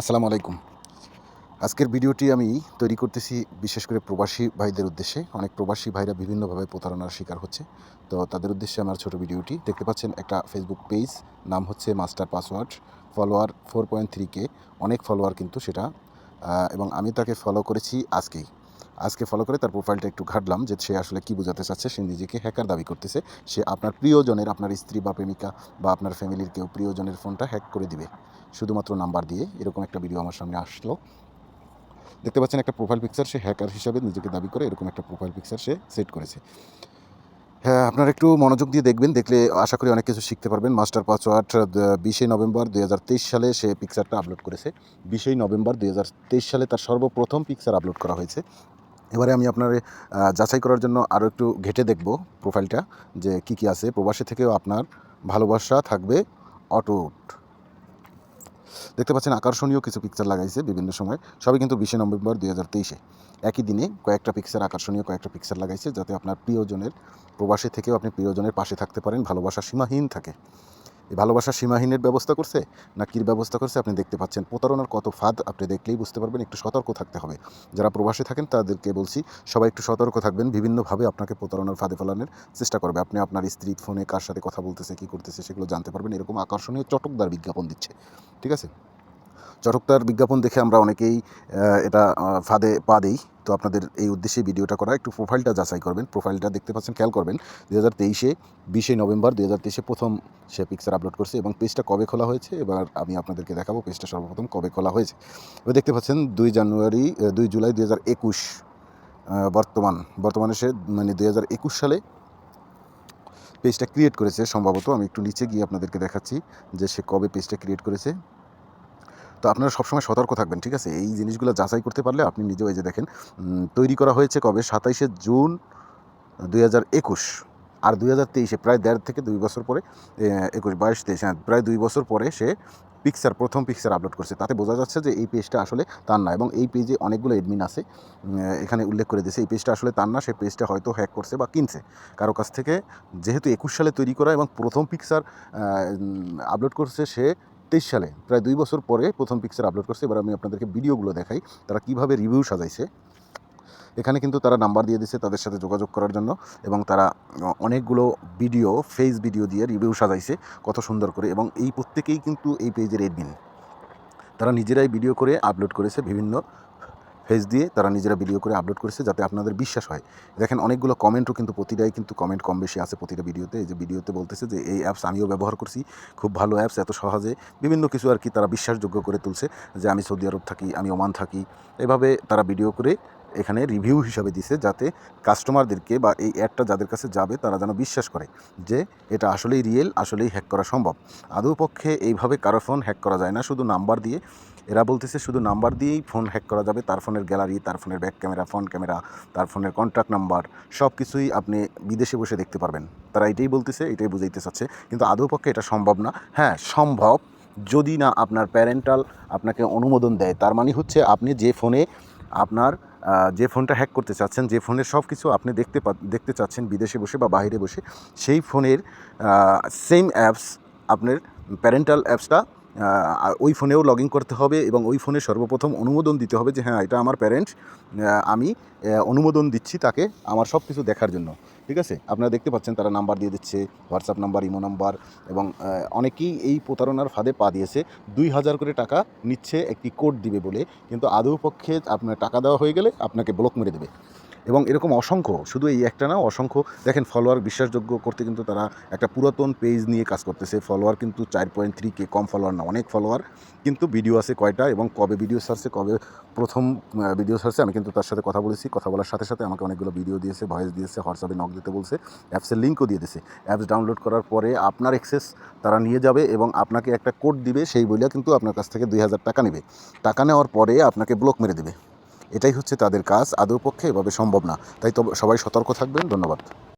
আসসালামু আলাইকুম। আজকের ভিডিওটি আমি তৈরি করতেছি বিশেষ করে প্রবাসী ভাইদের উদ্দেশ্যে। অনেক প্রবাসী ভাইরা বিভিন্নভাবে প্রতারণার শিকার হচ্ছে। তো তাদের উদ্দেশ্যে আমার ছোট ভিডিওটি। দেখতে পাচ্ছেন একটা ফেসবুক পেজ নাম হচ্ছে master password follower four point three K অনেক ফলোয়ার কিন্তু সেটা। এবং আমি তাকে ফলো করেছি আজকেই। আজকে ফলো করে তার প্রোফাইলটা একটু ঘাটলাম যে সে আসলে কী বোঝাতে চাচ্ছে, সে নিজেকে হ্যাকার দাবি করতেছে। সে আপনার প্রিয়জনের, আপনার স্ত্রী বা প্রেমিকা বা আপনার ফ্যামিলির কেউ প্রিয়জনের ফোনটা হ্যাক করে দিবে। শুধুমাত্র নাম্বার দিয়ে এরকম একটা ভিডিও আমার সামনে আসলো। দেখতে পাচ্ছেন একটা প্রোফাইল পিকচার সে হ্যাকার হিসাবে নিজেকে দাবি করে এরকম একটা প্রোফাইল পিকচার সে সেট করেছে। হ্যাঁ আপনারা একটু মনোযোগ দিয়ে দেখবেন, দেখলে আশা করি অনেক কিছু শিখতে পারবেন। মাস্টার পাসওয়ার্ড বিশে নভেম্বর দুই হাজার তেইশ সালে সে পিকচারটা আপলোড করেছে। বিশেই নভেম্বর দুই হাজার তেইশ সালে তার সর্বপ্রথম পিকচার আপলোড করা হয়েছে। এবারে আমি আপনার যাচাই করার জন্য আরও একটু ঘেটে দেখব প্রোফাইলটা যে কি কি আছে। প্রবাসী থেকেও আপনার ভালোবাসা থাকবে অটুট। দেখতে পাচ্ছেন, আকর্ষণীয় কিছু পিকচার লাগাইছে বিভিন্ন সময়। সবই কিন্তু বিশে নভেম্বর দুই হাজার তেইশে। একই দিনে কয়েকটা পিকচার আকর্ষণীয় কয়েকটা পিকচার লাগাইছে, যাতে আপনার প্রিয়জনের, প্রবাসী থেকেও আপনি প্রিয়জনের পাশে থাকতে পারেন, ভালোবাসা সীমাহীন থাকে। এই ভালোবাসা সীমাহীনের ব্যবস্থা করছে? না কির ব্যবস্থা করছে? আপনি দেখতে পাচ্ছেন। প্রতারণার কত ফাঁদ আপনি দেখলেই বুঝতে পারবেন, একটু সতর্ক থাকতে হবে। যারা প্রবাসী থাকেন তাদেরকে বলছি, সবাই একটু সতর্ক থাকবেন, বিভিন্নভাবে আপনাকে প্রতারণার ফাঁদে ফেলানোর চেষ্টা করবে। আপনি আপনার স্ত্রীর ফোনে কার সাথে কথা বলতেছে, কী করতেছে সেগুলো জানতে পারবেন। এরকম আকর্ষণীয় চটকদার বিজ্ঞাপন দিচ্ছে। ঠিক আছে? চটকদার বিজ্ঞাপন দেখে আমরা অনেকেই এটা ফাঁদে পা দিই। তো আপনাদের এই উদ্দেশ্যে ভিডিওটা করা, একটু প্রোফাইলটা যাচাই করবেন। প্রোফাইলটা দেখতে পাচ্ছেন, খেয়াল করবেন দু হাজার তেইশে, বিশে নভেম্বর দু হাজার তেইশে প্রথম সে পিকচার আপলোড করছে এবং পেজটা কবে খোলা হয়েছে, এবার আমি আপনাদেরকে দেখাবো পেজটা সর্বপ্রথম কবে খোলা হয়েছে। এবার দেখতে পাচ্ছেন, দুই জানুয়ারি দুই জুলাই দু হাজার একুশ বর্তমান, বর্তমানে সে মানে দুই হাজার একুশ সালে পেজটা ক্রিয়েট করেছে। সম্ভবত আমি একটু নিচে গিয়ে আপনাদেরকে দেখাচ্ছি যে সে কবে পেজটা ক্রিয়েট করেছে। তো আপনারা সবসময় সতর্ক থাকবেন, ঠিক আছে? এই জিনিসগুলো যাচাই করতে পারলে আপনি নিজেও এই যে দেখেন তৈরি করা হয়েছে কবে? সাতাইশে জুন দুই হাজার একুশ আর দুই হাজার তেইশে, প্রায় দেড় থেকে দুই বছর পরে একুশ, বাইশ, তেইশ হ্যাঁ প্রায় দুই বছর পরে সে পিকচার প্রথম পিকচার আপলোড করছে। তাতে বোঝা যাচ্ছে যে এই পেজটা আসলে তার না এবং এই পেজে অনেকগুলো এডমিন আছে এখানে উল্লেখ করে দিয়েছে। এই পেজটা আসলে তার না, সে পেজটা হয়তো হ্যাক করছে বা কিনছে। কারও কাছ থেকে যেহেতু একুশ সালে তৈরি করা এবং প্রথম পিকচার আপলোড করছে সে তেইশ সালে, প্রায় দুই বছর পরে প্রথম পিকচার আপলোড করছে। এবার আমি আপনাদেরকে ভিডিওগুলো দেখাই, তারা কীভাবে রিভিউ সাজাইছে। এখানে কিন্তু তারা নাম্বার দিয়ে দিচ্ছে তাদের সাথে যোগাযোগ করার জন্য এবং তারা অনেকগুলো ভিডিও ফেস ভিডিও দিয়ে রিভিউ সাজাইছে কত সুন্দর করে এবং এই প্রত্যেকেই কিন্তু এই পেজের এডমিন তারা নিজেরাই ভিডিও করে আপলোড করেছে বিভিন্ন ফেস দিয়ে তারা নিজেরা ভিডিও করে আপলোড করেছে যাতে আপনাদের বিশ্বাস হয়। দেখেন অনেকগুলো কমেন্টও কিন্তু প্রতিটাই কিন্তু কমেন্ট কম বেশি আছে প্রতিটা ভিডিওতে এই যে ভিডিওতে বলতেছে যে, এই অ্যাপস আমিও ব্যবহার করছি। খুব ভালো অ্যাপস এত সহজে। বিভিন্ন কিছু আর কি তারা বিশ্বাসযোগ্য করে তুলছে যে, আমি সৌদি আরব থাকি, আমি ওমান থাকি। এভাবে তারা ভিডিও করে এখানে রিভিউ হিসাবে দিছে যাতে কাস্টমারদেরকে বা এই অ্যাডটা যাদের কাছে যাবে তারা যেন বিশ্বাস করে যে এটা আসলেই রিয়েল, আসলেই হ্যাক করা সম্ভব। আদৌ পক্ষে এইভাবে কারও ফোন হ্যাক করা যায় না, শুধু নাম্বার দিয়ে। এরা বলতেছে শুধু নাম্বার দিয়েই ফোন হ্যাক করা যাবে, তার ফোনের গ্যালারি, তার ফোনের ব্যাক ক্যামেরা, ফ্রন্ট ক্যামেরা, তার ফোনের কন্ট্যাক্ট নাম্বার সব কিছুই আপনি বিদেশে বসে দেখতে পারবেন। তারা এটাই বলতেছে, এটাই বুঝাইতে চাচ্ছে। কিন্তু আদৌ পক্ষে এটা সম্ভব না। হ্যাঁ সম্ভব। যদি না আপনার প্যারেন্টাল আপনাকে অনুমোদন দেয়, তার মানে হচ্ছে আপনি যে ফোনে আপনার যে ফোনটা হ্যাক করতে চাচ্ছেন, যে ফোনের সব কিছু আপনি দেখতে দেখতে চাচ্ছেন, বিদেশে বসে বা বাইরে বসে, সেই ফোনের সেম অ্যাপস আপনার প্যারেন্টাল অ্যাপসটা ওই ফোনেও লগ ইন করতে হবে এবং ওই ফোনে সর্বপ্রথম অনুমোদন দিতে হবে যে হ্যাঁ এটা আমার প্যারেন্টস আমি অনুমোদন দিচ্ছি তাকে আমার সব কিছু দেখার জন্য। ঠিক আছে? আপনারা দেখতে পাচ্ছেন তারা নাম্বার দিয়ে দিচ্ছে হোয়াটসঅ্যাপ নাম্বার ইমো নাম্বার এবং অনেকেই এই প্রতারণার ফাঁদে পা দিয়েছে। দুই হাজার করে টাকা নিচ্ছে একটি কোড দিবে বলে, কিন্তু আদৌ পক্ষে আপনার টাকা দেওয়া হয়ে গেলে আপনাকে ব্লক মেরে দেবে। এবং এরকম অসংখ্য, শুধু এই একটা না, অসংখ্য, দেখেন ফলোয়ার বিশ্বাসযোগ্য করতে কিন্তু তারা একটা পুরাতন পেজ নিয়ে কাজ করতেছে। ফলোয়ার কিন্তু চার পয়েন্ট থ্রি কে কম ফলোয়ার না, অনেক ফলোয়ার কিন্তু ভিডিও আছে কয়টা এবং কবে ভিডিও সারছে কবে প্রথম ভিডিও সারছে আমি কিন্তু তার সাথে কথা বলেছি, কথা বলার সাথে সাথে আমাকে অনেকগুলো ভিডিও দিয়েছে ভয়েস দিয়েছে, হোয়াটসঅ্যাপে নক দিতে বলছে অ্যাপসের লিঙ্কও দিয়ে দিয়েছে। অ্যাপস ডাউনলোড করার পরে আপনার অ্যাক্সেস তারা নিয়ে যাবে এবং আপনাকে একটা কোড দিবে, সেই বইলা কিন্তু আপনার কাছ থেকে দুই হাজার টাকা নেবে। টাকা নেওয়ার পরে আপনাকে ব্লক মেরে দেবে। এটাই হচ্ছে তাদের কাজ, আদৌ পক্ষে এভাবে সম্ভব না। তাই তো সবাই সতর্ক থাকবেন, ধন্যবাদ।